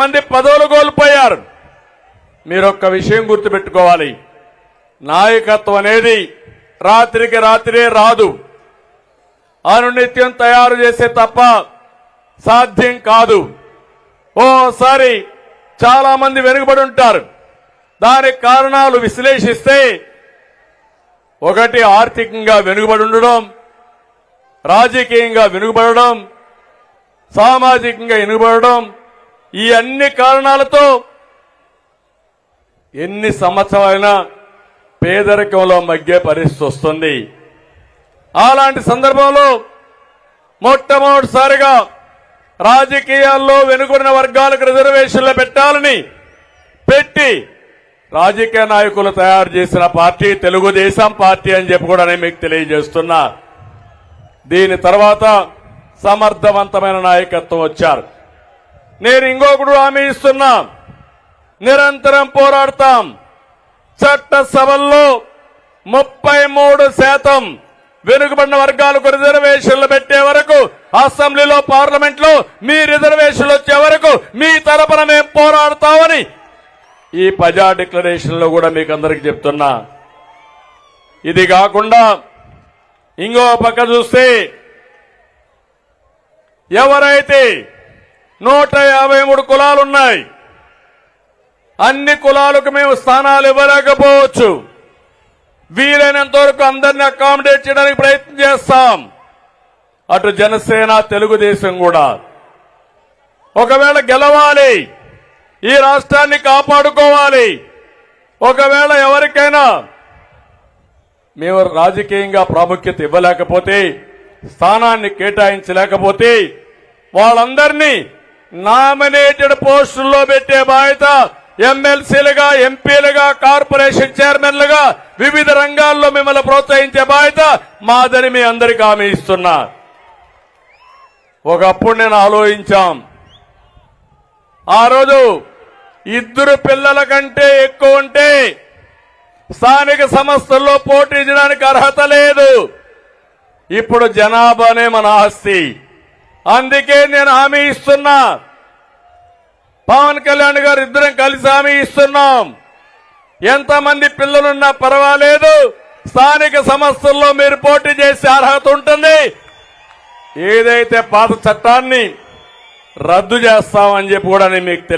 మంది పదవులు కోల్పోయారు. మీరు ఒక్క విషయం గుర్తుపెట్టుకోవాలి. నాయకత్వం అనేది రాత్రికి రాత్రే రాదు. అనునిత్యం తయారు చేసే తప్ప సాధ్యం కాదు. ఓసారి చాలా మంది వెనుకబడి ఉంటారు. దానికి కారణాలు విశ్లేషిస్తే ఒకటి ఆర్థికంగా వెనుకబడి ఉండడం రాజకీయంగా వెనుకబడడం సామాజికంగా వెనుకబడడం ఈ అన్ని కారణాలతో ఎన్ని సంవత్సరాలైనా పేదరికంలో మగ్గే పరిస్థితి వస్తుంది. అలాంటి సందర్భంలో మొట్టమొదటిసారిగా రాజకీయాల్లో వెనుకున్న వర్గాలకు రిజర్వేషన్లు పెట్టాలని పెట్టి రాజకీయ నాయకులు తయారు చేసిన పార్టీ తెలుగుదేశం పార్టీ అని చెప్పి కూడా నేను మీకు తెలియజేస్తున్నా. దీని తర్వాత సమర్థవంతమైన నాయకత్వం వచ్చారు. నేను ఇంకొకడు హామీ ఇస్తున్నా. నిరంతరం పోరాడతాం. చట్టసభల్లో ముప్పై మూడు శాతం వెనుకబడిన వర్గాలకు రిజర్వేషన్లు పెట్టే వరకు అసెంబ్లీలో పార్లమెంట్లో మీ రిజర్వేషన్లు వచ్చే వరకు మీ తరపున మేము పోరాడతామని ఈ ప్రజా డిక్లరేషన్లో కూడా మీకు అందరికి చెప్తున్నా. ఇది కాకుండా ఇంకో పక్క చూస్తే ఎవరైతే నూట యాభై మూడు కులాలున్నాయి. అన్ని కులాలకు మేము స్థానాలు ఇవ్వలేకపోవచ్చు. వీలైనంత వరకు అందరిని అకామిడేట్ చేయడానికి ప్రయత్నం చేస్తాం. అటు జనసేన తెలుగుదేశం కూడా. ఒకవేళ గెలవాలి ఈ రాష్ట్రాన్ని కాపాడుకోవాలి ఒకవేళ ఎవరికైనా మేము రాజకీయంగా ప్రాముఖ్యత ఇవ్వలేకపోతే స్థానాన్ని కేటాయించలేకపోతే వాళ్ళందరినీ నామినేటెడ్ పోస్టుల్లో పెట్టే బాధ్యత ఎమ్మెల్సీలుగా ఎంపీలుగా కార్పొరేషన్ చైర్మన్లుగా వివిధ రంగాల్లో మిమ్మల్ని ప్రోత్సహించే బాధ్యత మాదని మీ అందరికీ హామీ ఇస్తున్నా. ఒకప్పుడు నేను ఆలోచించాం. ఆ రోజు ఇద్దరు పిల్లల కంటే ఎక్కువ ఉంటే స్థానిక సంస్థల్లో పోటీ చేయడానికి అర్హత లేదు. ఇప్పుడు జనాభానే మన ఆస్తి. అందుకే నేను హామీ ఇస్తున్నా. పవన్ కళ్యాణ్ గారు ఇద్దరం కలిసి హామీ ఇస్తున్నాం. ఎంతమంది పిల్లలున్నా పర్వాలేదు. స్థానిక సంస్థల్లో మీరు పోటీ చేసే అర్హత ఉంటుంది. ఏదైతే పాత చట్టాన్ని రద్దు చేస్తామని చెప్పి కూడా నేను మీకు